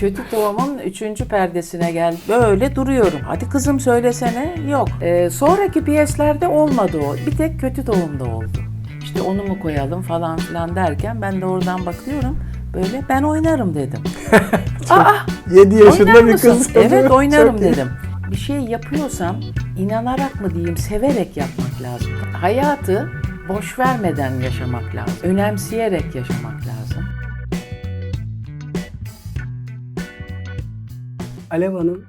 Kötü tohumun üçüncü perdesine gel. Böyle duruyorum. Hadi kızım söylesene. Yok. Ee, sonraki piyeslerde olmadı o. Bir tek kötü tohumda oldu. İşte onu mu koyalım falan filan derken ben de oradan bakıyorum. Böyle ben oynarım dedim. Aa 7 yaşında bir kız. Evet oynarım dedim. Bir şey yapıyorsam inanarak mı diyeyim severek yapmak lazım. Hayatı boş vermeden yaşamak lazım. Önemseyerek yaşamak lazım. Alev Hanım,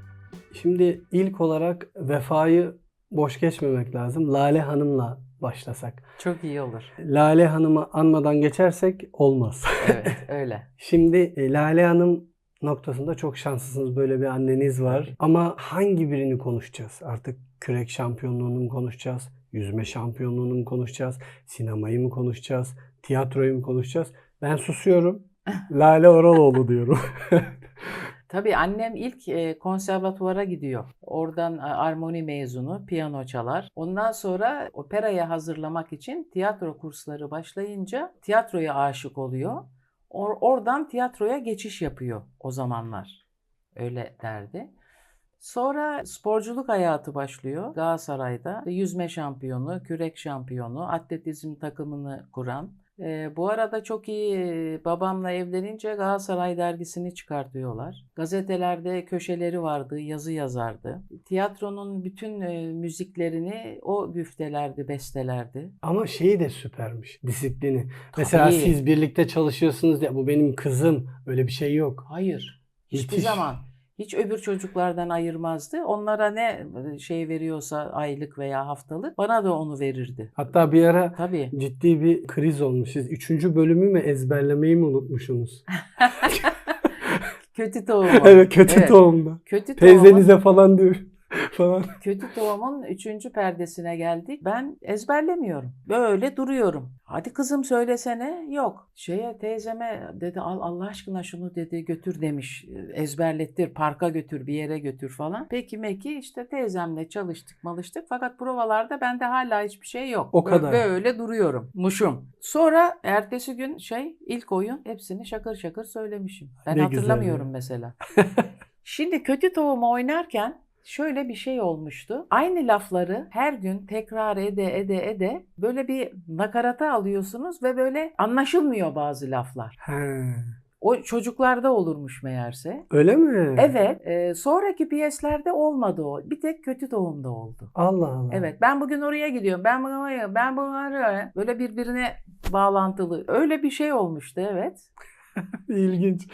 şimdi ilk olarak vefayı boş geçmemek lazım. Lale Hanım'la başlasak. Çok iyi olur. Lale Hanım'ı anmadan geçersek olmaz. Evet öyle. Şimdi e, Lale Hanım noktasında çok şanslısınız. Böyle bir anneniz var. Ama hangi birini konuşacağız? Artık kürek şampiyonluğunu mu konuşacağız? Yüzme şampiyonluğunu mu konuşacağız? Sinemayı mı konuşacağız? Tiyatroyu mu konuşacağız? Ben susuyorum. Lale Oraloğlu diyorum. Tabii annem ilk e, konservatuvara gidiyor. Oradan e, armoni mezunu, piyano çalar. Ondan sonra operaya hazırlamak için tiyatro kursları başlayınca tiyatroya aşık oluyor. Or- oradan tiyatroya geçiş yapıyor o zamanlar. Öyle derdi. Sonra sporculuk hayatı başlıyor Galatasaray'da. Yüzme şampiyonu, kürek şampiyonu, atletizm takımını kuran. Ee, bu arada çok iyi e, babamla evlenince Galatasaray dergisini çıkartıyorlar. Gazetelerde köşeleri vardı, yazı yazardı. Tiyatronun bütün e, müziklerini o güftelerdi, bestelerdi. Ama şeyi de süpermiş. Disiplini. Mesela Tabii. siz birlikte çalışıyorsunuz ya bu benim kızım. Öyle bir şey yok. Hayır. Hiçbir Müthiş. zaman. Hiç öbür çocuklardan ayırmazdı. Onlara ne şey veriyorsa aylık veya haftalık bana da onu verirdi. Hatta bir ara Tabii. ciddi bir kriz olmuş. Siz üçüncü bölümü mü ezberlemeyi mi unutmuşsunuz? Kötü tohumu. evet kötü Evet. tohumda. Kötü tohumun, Teyzenize falan diyor. Falan. kötü tohumun üçüncü perdesine geldik. Ben ezberlemiyorum. Böyle duruyorum. Hadi kızım söylesene. Yok. Şeye teyzeme dedi al Allah aşkına şunu dedi götür demiş. Ezberlettir, parka götür, bir yere götür falan. Peki meki işte teyzemle çalıştık malıştık. Fakat provalarda bende hala hiçbir şey yok. O kadar. Böyle duruyorum. Muşum. Sonra ertesi gün şey ilk oyun hepsini şakır şakır söylemişim. Ben Ne güzel hatırlamıyorum ya. mesela. Şimdi kötü tohumu oynarken şöyle bir şey olmuştu. Aynı lafları her gün tekrar ede ede ede böyle bir nakarata alıyorsunuz ve böyle anlaşılmıyor bazı laflar. He. O çocuklarda olurmuş meğerse. Öyle mi? Evet, e, sonraki piyeslerde olmadı o. Bir tek kötü tohumda oldu. Allah Allah. Evet, ben bugün oraya gidiyorum. Ben bugün oraya, ben bugün oraya. Böyle birbirine bağlantılı. Öyle bir şey olmuştu, evet. İlginç.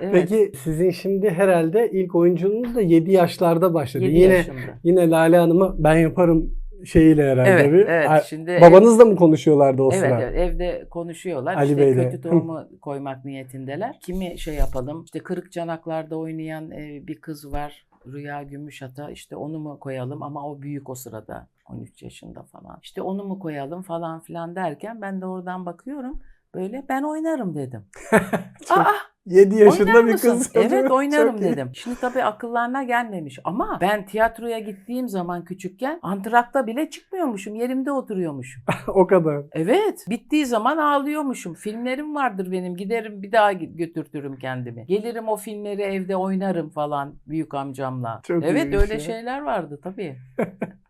evet. Peki sizin şimdi herhalde ilk oyunculuğunuz da 7 yaşlarda başladı. Yedi yine yaşımda. yine Lale Hanım'a ben yaparım şeyiyle herhalde Evet, bir. evet. Şimdi Babanızla mı konuşuyorlardı o Evet, sıra? evet evde konuşuyorlar. Ali işte Bey'le. kötü tohumu koymak niyetindeler. Kimi şey yapalım? İşte kırık canaklarda oynayan e, bir kız var. Rüya Gümüşata işte onu mu koyalım ama o büyük o sırada 13 yaşında falan. İşte onu mu koyalım falan filan derken ben de oradan bakıyorum. Böyle ben oynarım dedim. Aa 7 yaşında oynar bir mısın? kız. Evet oynarım Çok iyi. dedim. Şimdi tabii akıllarına gelmemiş ama ben tiyatroya gittiğim zaman küçükken antrakta bile çıkmıyormuşum. Yerimde oturuyormuşum. o kadar. Evet. Bittiği zaman ağlıyormuşum. Filmlerim vardır benim. Giderim bir daha götürtürüm kendimi. Gelirim o filmleri evde oynarım falan büyük amcamla. Çok evet iyiymiş öyle ya. şeyler vardı tabii.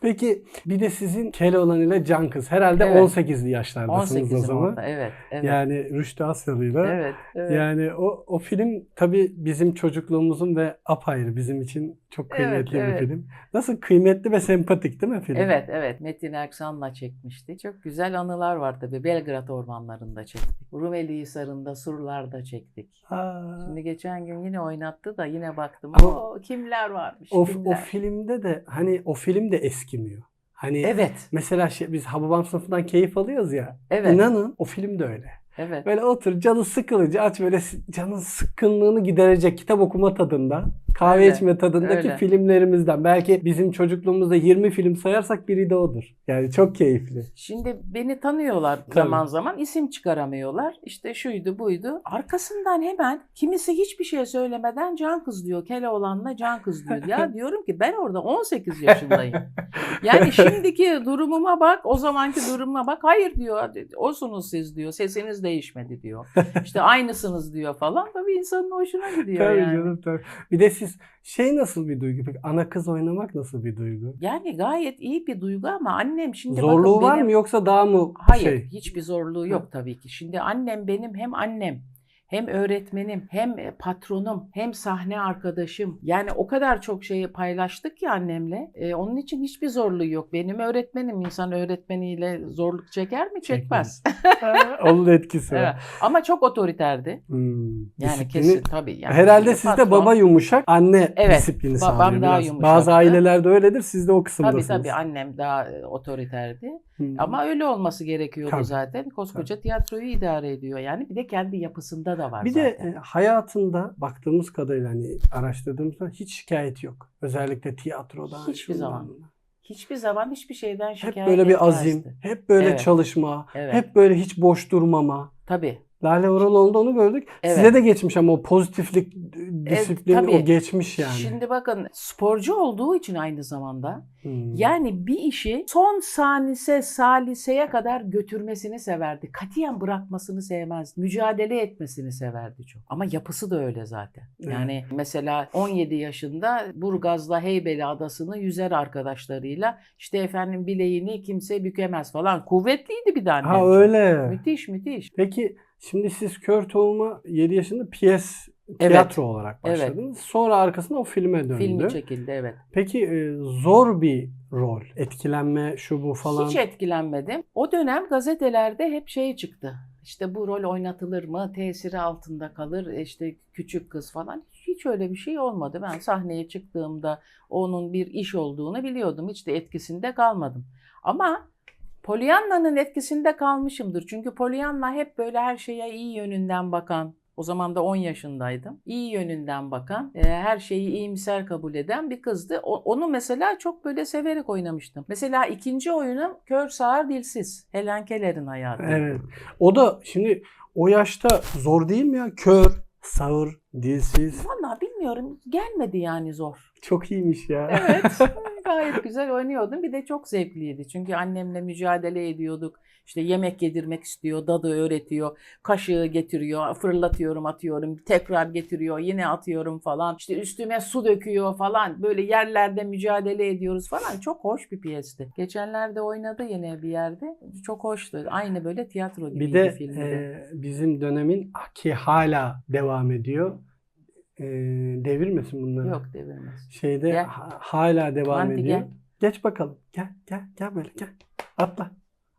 Peki bir de sizin Keloğlan ile Can Kız. Herhalde Evet. 18'li yaşlardasınız o 18'im zaman. orada. Evet. Evet. Yani Rüştü Asyalı'yla. evet. evet. Yani o, o film tabii bizim çocukluğumuzun ve apayrı bizim için çok kıymetli Evet, bir evet. film. Nasıl kıymetli ve sempatik değil mi film? Evet evet Metin Erksan'la çekmişti. Çok güzel anılar var tabii. Belgrad ormanlarında çektik. Rumeli Hisarı'nda, Surlar'da çektik. Aa, Şimdi geçen gün yine oynattı da yine baktım. Ama o kimler varmış o, o kimler. filmde de hani o film de eskimiyor. Hani Evet. mesela şey, biz Hababam sınıfından keyif alıyoruz ya. Evet. İnanın o film de öyle. Evet. Böyle otur canı sıkılınca aç böyle canın sıkkınlığını giderecek kitap okuma tadında kahve Öyle, içme tadındaki öyle. filmlerimizden. Belki bizim çocukluğumuzda 20 film sayarsak biri de odur. Yani çok keyifli. Şimdi beni tanıyorlar Tabii. zaman zaman isim çıkaramıyorlar. İşte şuydu buydu. Arkasından hemen kimisi hiçbir şey söylemeden can kız diyor. Keloğlan'la can kız diyor. Ya diyorum ki ben orada 18 yaşındayım. Yani şimdiki durumuma bak, o zamanki durumuma bak. Hayır diyor. Osunuz siz diyor. Sesiniz değişmedi diyor. İşte aynısınız diyor falan. Tabii insanın hoşuna gidiyor Tabii yani. canım tabii. Bir de siz şey nasıl bir duygu peki? Ana kız oynamak nasıl bir duygu? Yani gayet iyi bir duygu ama annem şimdi Zorluğu bakın var benim- mı yoksa daha mı Hayır, şey? hiçbir zorluğu yok tabii ki. Şimdi annem benim hem annem, hem öğretmenim, hem e, patronum, hem sahne arkadaşım. Yani o kadar çok şeyi paylaştık ki annemle. E, onun için hiçbir zorluğu yok. Benim öğretmenim insan öğretmeniyle zorluk çeker mi? Çekmez. Onun etkisi var. evet. Ama çok otoriterdi. Hmm, Yani disiplini- kesin tabii. Yani Herhalde sizde patron- baba yumuşak, anne Evet, disiplini babam sağlıyor daha biraz. yumuşaktı. Bazı ailelerde öyledir, siz de o Tabii kısımdasınız. tabii annem daha e, otoriterdi. Hmm. Ama öyle olması gerekiyordu Tabii. zaten. Koskoca tiyatroyu idare ediyor yani. Bir de kendi yapısında da var Bir de zaten. e, hayatında baktığımız kadarıyla hani araştırdığımızda hiç şikayet yok. Özellikle tiyatrodan. Hiçbir zaman. bundan. Hiçbir zaman hiçbir şeyden Hep şikayet böyle bir azim, etmezdi. hep böyle Evet. çalışma, Evet. hep böyle hiç boş durmama. Tabii. Lale Oraloğlu'nda onu gördük. Evet. Size de geçmiş ama o pozitiflik, disiplin tabii. o geçmiş yani. Şimdi bakın sporcu olduğu için aynı zamanda Hmm. yani bir işi son sanise saliseye kadar götürmesini severdi. Katiyen bırakmasını sevmezdi. Mücadele etmesini severdi çok. Ama yapısı da öyle zaten. Evet. Yani mesela 17 yaşında Burgaz'la Heybeli adasını yüzer arkadaşlarıyla işte efendim bileğini kimse bükemez falan. Kuvvetliydi bir annem. Ha çok. öyle. Müthiş müthiş. Peki şimdi siz kör tohuma 7 yaşında piyes Evet. tiyatro olarak Evet. başladınız. Sonra arkasında o filme döndü. Filmi çekildi evet. Peki e, zor bir rol. Etkilenme şu bu falan. Hiç etkilenmedim. O dönem gazetelerde hep şey çıktı. İşte bu rol oynatılır mı? Tesiri altında kalır. İşte küçük kız falan. Hiç öyle bir şey olmadı. Ben sahneye çıktığımda onun bir iş olduğunu biliyordum. Hiç de etkisinde kalmadım. Ama Pollyanna'nın etkisinde kalmışımdır. Çünkü Pollyanna hep böyle her şeye iyi yönünden bakan, o zaman da 10 yaşındaydım. İyi yönünden bakan, e, her şeyi iyimser kabul eden bir kızdı. O- onu mesela çok böyle severek oynamıştım. Mesela ikinci oyunum Kör Sağır Dilsiz. Helen Keller'in hayatı. Evet. O da şimdi o yaşta zor değil mi ya? Kör, sağır, dilsiz. Vallahi bilmiyorum gelmedi yani zor. Çok iyiymiş ya. Evet gayet güzel oynuyordum. Bir de çok zevkliydi. Çünkü annemle mücadele ediyorduk. İşte yemek yedirmek istiyor, dadı öğretiyor, kaşığı getiriyor, fırlatıyorum, atıyorum, tekrar getiriyor, yine atıyorum falan. İşte üstüme su döküyor falan. Böyle yerlerde mücadele ediyoruz falan. Çok hoş bir piyesti. Geçenlerde oynadı yine bir yerde. Çok hoştu. Aynı böyle tiyatro gibiydi Bir de filmde. e, bizim dönemin ki hala devam ediyor. E, devirmesin bunları. Yok devirmez. Şeyde Gel. ha- hala devam Manti ediyor. gel. Geç bakalım. Gel gel gel böyle gel. Atla.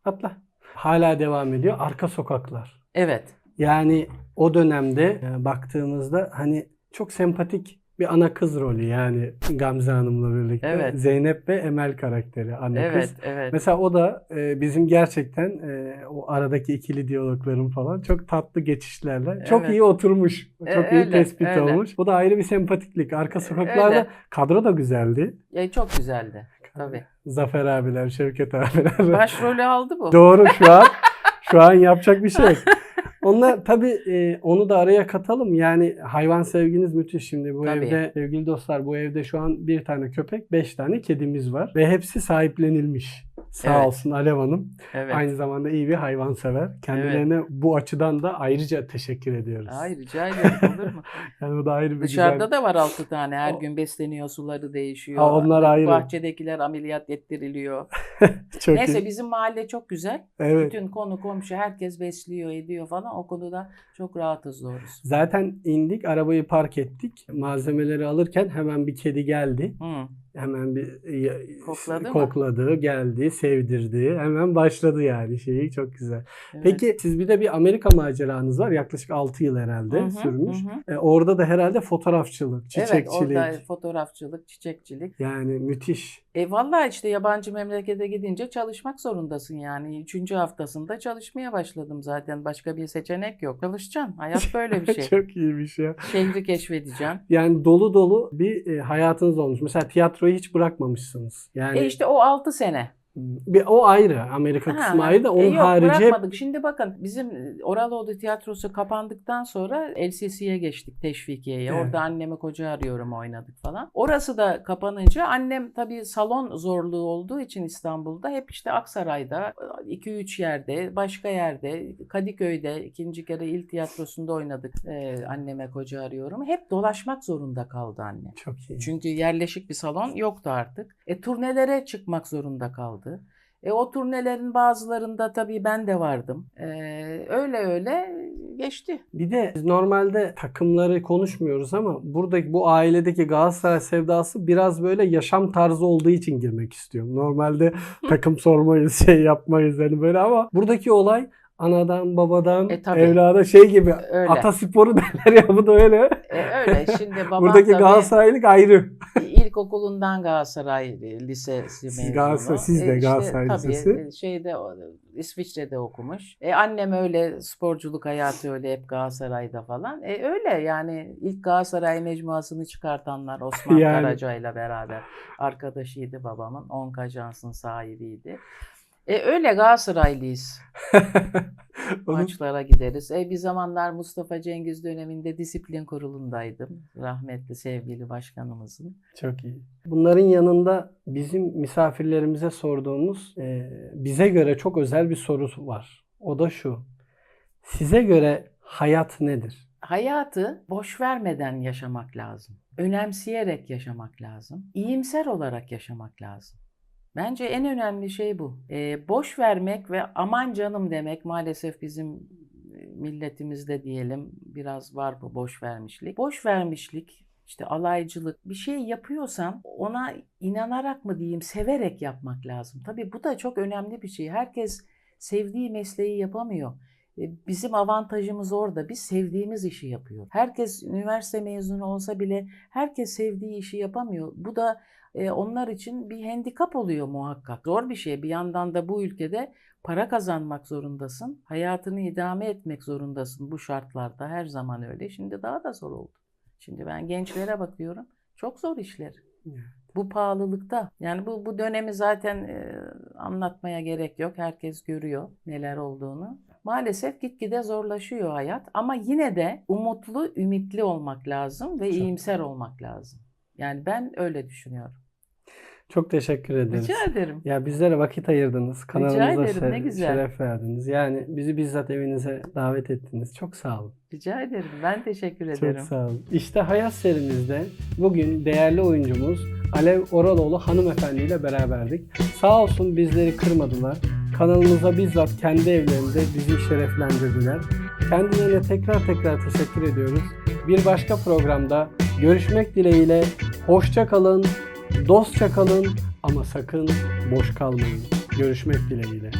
Atla. Hala devam ediyor. Arka sokaklar. Evet. Yani o dönemde e, baktığımızda hani çok sempatik bir ana kız rolü yani Gamze Hanım'la birlikte. Evet. Zeynep ve Emel karakteri ana Evet, kız. evet. Mesela o da e, bizim gerçekten e, o aradaki ikili diyalogların falan çok tatlı geçişlerle çok Evet. iyi oturmuş. Çok E, iyi öyle, tespit öyle. olmuş. Bu da ayrı bir sempatiklik. Arka sokaklarda Öyle. kadro da güzeldi. Ya, çok güzeldi. Tabii. Zafer abiler, Şevket abiler. Başrolü aldı bu. Doğru şu an. Şu an yapacak bir şey yok. Onlar tabii e, onu da araya katalım. Yani hayvan sevginiz müthiş şimdi. Bu Tabii. evde sevgili dostlar bu evde şu an bir tane köpek, beş tane kedimiz var. Ve hepsi sahiplenilmiş. Sağ Evet. olsun Alev Hanım. Evet. Aynı zamanda iyi bir hayvansever. Kendilerine bu açıdan da ayrıca teşekkür ediyoruz. Ay rica ederim olur mu? Yani bu da ayrı bir Dışarıda güzel. da var 6 tane. Her O- gün besleniyor, suları değişiyor. Ha, onlar ayrı. Bahçedekiler ameliyat ettiriliyor. Çok Neyse iyi. bizim mahalle çok güzel. Evet. Bütün konu komşu herkes besliyor, ediyor falan. O konuda çok rahatız doğrusu. Zaten indik, arabayı park ettik. Malzemeleri alırken hemen bir kedi geldi. Hı. Hemen bir Kokladı mı? kokladı, geldi, sevdirdi. Hemen başladı yani şeyi çok güzel. Evet. Peki siz bir de bir Amerika maceranız var. Yaklaşık 6 yıl herhalde Hı hı, sürmüş. hı hı. E, orada da herhalde fotoğrafçılık, Evet çiçekçilik. orada fotoğrafçılık, çiçekçilik. Yani müthiş. E vallahi işte yabancı memlekete gidince çalışmak zorundasın yani. Üçüncü haftasında çalışmaya başladım zaten. Başka bir seçenek yok. Çalışacaksın. Hayat böyle bir şey. Çok iyiymiş ya. Şehri keşfedeceksin. Yani dolu dolu bir e, hayatınız olmuş. Mesela tiyatroyu hiç bırakmamışsınız. Yani E işte o 6 sene. Bir, o ayrı. Amerika Ha, kısmı ayrı da onun e yok, harici bırakmadık. Şimdi bakın bizim Oraloğlu tiyatrosu kapandıktan sonra LCC'ye geçtik Teşvikiye'ye. Evet. Orada annemi koca arıyorum oynadık falan. Orası da kapanınca annem tabii salon zorluğu olduğu için İstanbul'da hep işte Aksaray'da 2-3 yerde, başka yerde, Kadıköy'de ikinci kere il tiyatrosunda oynadık. Ee, anneme koca arıyorum. Hep dolaşmak zorunda kaldı annem. çok iyi. Çünkü yerleşik bir salon yoktu artık. E turnelere çıkmak zorunda kaldı. E o turnelerin bazılarında tabii ben de vardım. E, öyle öyle geçti. Bir de biz normalde takımları konuşmuyoruz ama buradaki bu ailedeki Galatasaray sevdası biraz böyle yaşam tarzı olduğu için girmek istiyorum. Normalde takım sormayız, şey yapmayız hani böyle ama buradaki olay anadan babadan E, tabii. evlada şey gibi Öyle. atasporu derler ya bu da öyle. E, öyle. Şimdi babam Buradaki tabii Galatasaraylık ayrı. İlkokulundan Galatasaray Lisesi mezunu. Galatasaray- siz de E, Galatasaray tabii, Lisesi. e, şeyde İsviçre'de okumuş. E, annem öyle sporculuk hayatı öyle hep Galatasaray'da falan. E, öyle yani ilk Galatasaray mecmuasını çıkartanlar Osman Yani. Karaca ile beraber arkadaşıydı babamın. Onka Ajans'ın sahibiydi. E, öyle Galatasaraylıyız. Maçlara gideriz. E, bir zamanlar Mustafa Cengiz döneminde disiplin kurulundaydım. Rahmetli sevgili başkanımızın. Çok iyi. Bunların yanında bizim misafirlerimize sorduğumuz e, bize göre çok özel bir soru var. O da şu. Size göre hayat nedir? Hayatı boş vermeden yaşamak lazım. Önemseyerek yaşamak lazım. İyimser olarak yaşamak lazım. Bence en önemli şey bu. Ee, boş vermek ve aman canım demek maalesef bizim e, milletimizde diyelim biraz var bu boş vermişlik. Boş vermişlik, işte alaycılık bir şey yapıyorsam ona inanarak mı diyeyim severek yapmak lazım. Tabii bu da çok önemli bir şey. Herkes sevdiği mesleği yapamıyor. E, Bizim avantajımız orada. Biz sevdiğimiz işi yapıyoruz. Herkes üniversite mezunu olsa bile herkes sevdiği işi yapamıyor. Bu da e, onlar için bir handikap oluyor muhakkak. Zor bir şey. Bir yandan da bu ülkede para kazanmak zorundasın. Hayatını idame etmek zorundasın bu şartlarda. Her zaman öyle. Şimdi daha da zor oldu. Şimdi ben gençlere bakıyorum. Çok zor işler. Evet. Bu pahalılıkta. Yani bu, bu dönemi zaten e, anlatmaya gerek yok. Herkes görüyor neler olduğunu. Maalesef gitgide zorlaşıyor hayat ama yine de umutlu, ümitli olmak lazım ve Çok. iyimser olmak lazım. Yani ben öyle düşünüyorum. Çok teşekkür ederiz. Rica ederim. Ya bizlere vakit ayırdınız. Kanalımıza ederim, şer- ne güzel. şeref verdiniz. Yani bizi bizzat evinize davet ettiniz. Çok sağ olun. Rica ederim. Ben teşekkür Çok ederim. sağ olun. İşte Hayat serimizde bugün değerli oyuncumuz Alev Oraloğlu hanımefendi ile beraberdik. Sağ olsun bizleri kırmadılar. Kanalımıza bizzat kendi evlerinde bizi şereflendirdiler. Kendilerine tekrar tekrar teşekkür ediyoruz. Bir başka programda görüşmek dileğiyle. Hoşça kalın, dostça kalın ama sakın boş kalmayın. Görüşmek dileğiyle.